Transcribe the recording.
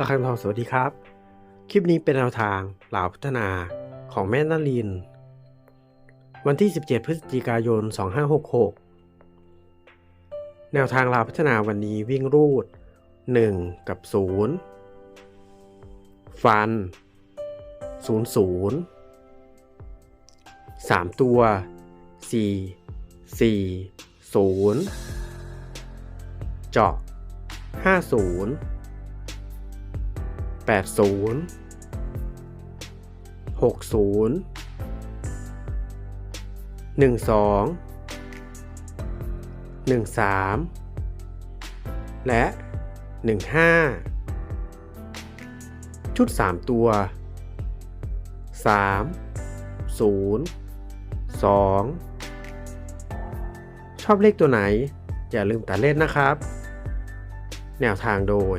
ระคังทองสวัสดีครับ คลิปนี้เป็นแนวทางเหล่าพัฒนาของแม่นาลิน วันที่ 17 พฤศจิกายน 2566 แนวทางเหล่าพัฒนาวันนี้วิ่งรูด 1 กับ 0 ฟัน 0 0 3 ตัว 4 4 0 เจาะ 50 แปดศูนย์หกศูนย์หนึ่งสองหนึ่งสามและหนึ่งห้าชุดสามตัวสามศูนย์สองชอบเลขตัวไหน อย่าลืมตัดเล่นนะครับ แนวทางโดย